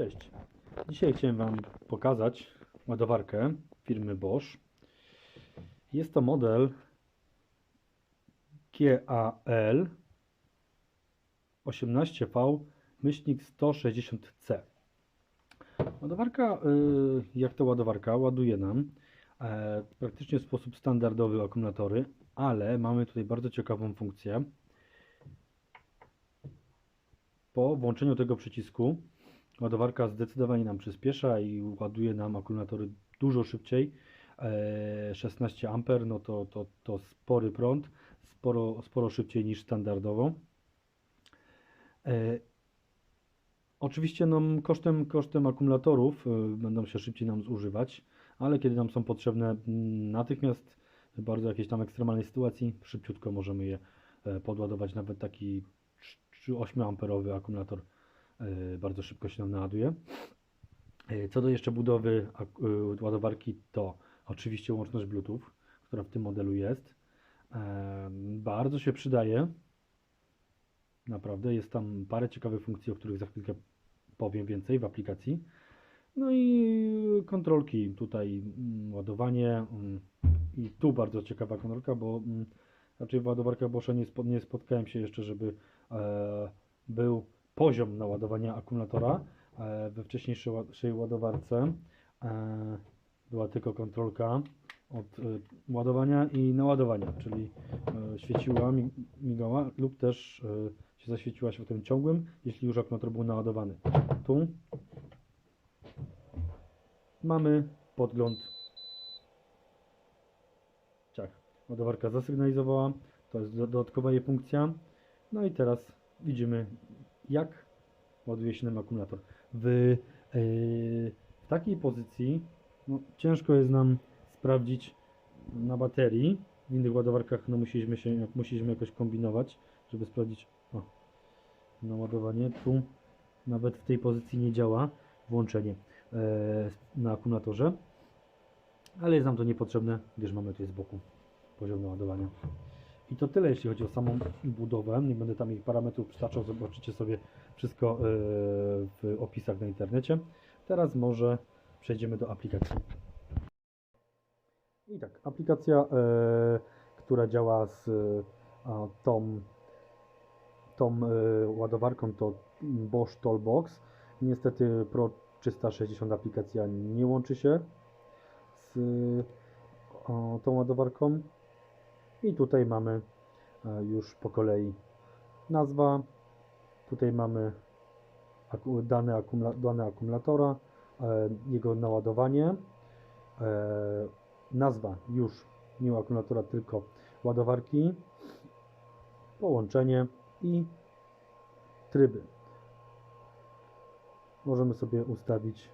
Cześć. Dzisiaj chciałem Wam pokazać ładowarkę firmy Bosch. Jest to model GAL 18V myślnik 160C. Ładowarka, y, jak to ładowarka, ładuje nam e, praktycznie w sposób standardowy akumulatory, ale mamy tutaj bardzo ciekawą funkcję. Po włączeniu tego przycisku ładowarka zdecydowanie nam przyspiesza i ładuje nam akumulatory dużo szybciej. E, 16 A no to, to, to spory prąd, sporo, sporo szybciej niż standardowo. E, Oczywiście no, kosztem, kosztem akumulatorów e, będą się szybciej nam zużywać, ale kiedy nam są potrzebne mm, natychmiast bardzo jakiejś tam ekstremalnej sytuacji, szybciutko możemy je e, podładować. Nawet taki 8 amperowy akumulator e, bardzo szybko się nam naładuje. E, Co do jeszcze budowy e, ładowarki, to oczywiście łączność Bluetooth, która w tym modelu jest. E, Bardzo się przydaje. Naprawdę jest tam parę ciekawych funkcji, o których za chwilkę powiem więcej w aplikacji. No i kontrolki, tutaj mm, ładowanie mm, i tu bardzo ciekawa kontrolka, bo mm, raczej w ładowarkach Boscha nie, spo, nie spotkałem się jeszcze, żeby e, był poziom naładowania akumulatora. E, we wcześniejszej ła- ładowarce e, była tylko kontrolka od e, ładowania i naładowania, czyli świeciła, mi- migała lub też się zaświeciła światłem ciągłym, jeśli już akumulator był naładowany. Tu mamy podgląd. Ciach. Ładowarka zasygnalizowała, to jest do- dodatkowa jej funkcja. No i teraz widzimy, jak ładuje się nam akumulator. W, yy, w takiej pozycji no, ciężko jest nam sprawdzić na baterii. W innych ładowarkach no, musieliśmy, się, musieliśmy jakoś kombinować, żeby sprawdzić o, naładowanie. Tu nawet w tej pozycji nie działa włączenie e, na akumulatorze, ale jest nam to niepotrzebne, gdyż mamy tutaj z boku poziom naładowania. I to tyle, jeśli chodzi o samą budowę. Nie będę tam ich parametrów przytaczał, zobaczycie sobie wszystko e, w opisach na internecie. Teraz może przejdziemy do aplikacji. I tak, aplikacja, e, która działa z tą, tą e, ładowarką to Bosch Tollbox. Niestety Pro 360 aplikacja nie łączy się z tą ładowarką. I tutaj mamy e, już po kolei nazwa. Tutaj mamy dane, akumula dane akumulatora, e, jego naładowanie. E, nazwa już nie akumulatora, tylko ładowarki. Połączenie i tryby. Możemy sobie ustawić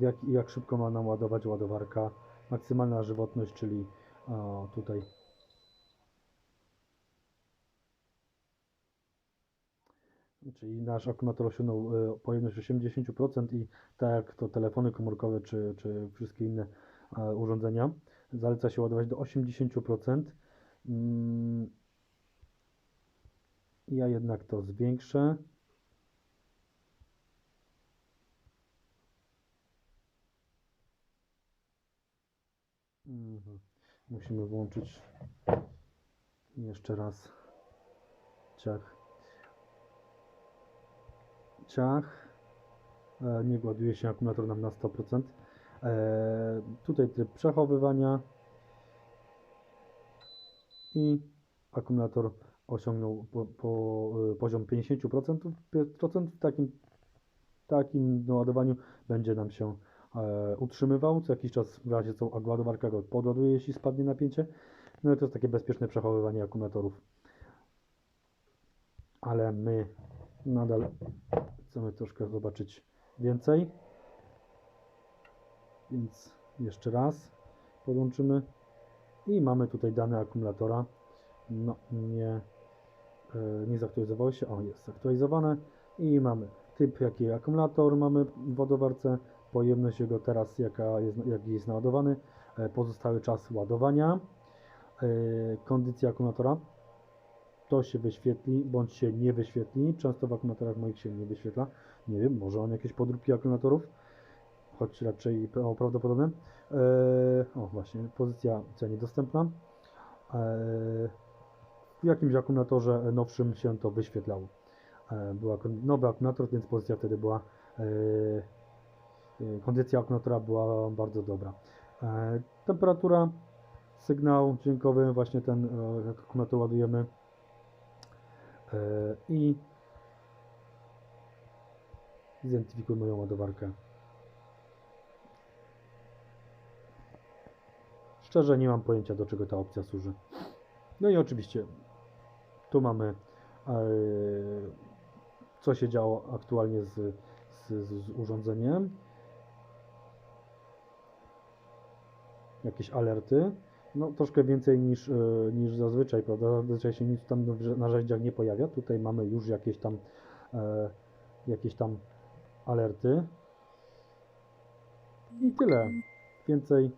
jak, jak szybko ma nam ładować ładowarka. Maksymalna żywotność, czyli tutaj Czyli nasz akumulator osiągnął e, pojemność 80% i tak jak to telefony komórkowe czy, czy wszystkie inne e, urządzenia, zaleca się ładować do 80%. Mm, Ja jednak to zwiększę. Mhm. Musimy włączyć jeszcze raz ciach ciach. E, Nie ładuje się akumulator nam na 100%. E, Tutaj tryb przechowywania i akumulator osiągnął po, po, e, poziom 50%. Procent w takim, takim naładowaniu będzie nam się utrzymywał. Co jakiś czas w razie co ładowarka go podładuje, jeśli spadnie napięcie. No i to jest takie bezpieczne przechowywanie akumulatorów. Ale my nadal chcemy troszkę zobaczyć więcej. Więc jeszcze raz podłączymy i mamy tutaj dane akumulatora. No, nie, e, nie zaktualizowało się. O, jest zaktualizowane i mamy typ, jaki akumulator mamy w ładowarce, pojemność jego teraz, jaka jest, jaki jest naładowany, e, pozostały czas ładowania, e, kondycja akumulatora, to się wyświetli, bądź się nie wyświetli. Często w akumulatorach moich się nie wyświetla. Nie wiem, może on jakieś podróbki akumulatorów, choć raczej pra- prawdopodobne. E, o, właśnie, pozycja C niedostępna. E, w jakimś akumulatorze nowszym się to wyświetlało. E, był akum- nowy akumulator, więc pozycja wtedy była, e, e, kondycja akumulatora była bardzo dobra. E, temperatura, sygnał dźwiękowy, właśnie ten e, jak akumulator ładujemy i zidentyfikuj moją ładowarkę. Szczerze nie mam pojęcia do czego ta opcja służy. No i oczywiście tu mamy e, co się działo aktualnie z, z, z urządzeniem. Jakieś alerty. No troszkę więcej niż, e, niż zazwyczaj, prawda? Zazwyczaj się nic tam w narzędziach nie pojawia. Tutaj mamy już jakieś tam e, jakieś tam alerty. I tyle. Więcej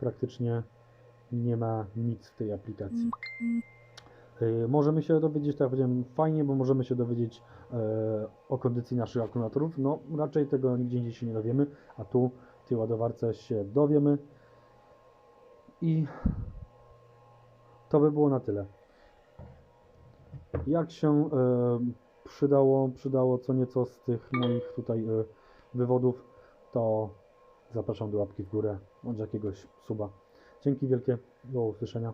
praktycznie nie ma nic w tej aplikacji. Y, Możemy się dowiedzieć, tak jak powiedziałem, fajnie, bo możemy się dowiedzieć e, o kondycji naszych akumulatorów. No, raczej tego nigdzie indziej się nie dowiemy, a tu w tej ładowarce się dowiemy. I to by było na tyle. Jak się e, przydało, przydało co nieco z tych moich tutaj e, wywodów, to zapraszam do łapki w górę, bądź jakiegoś suba. Dzięki wielkie, do usłyszenia.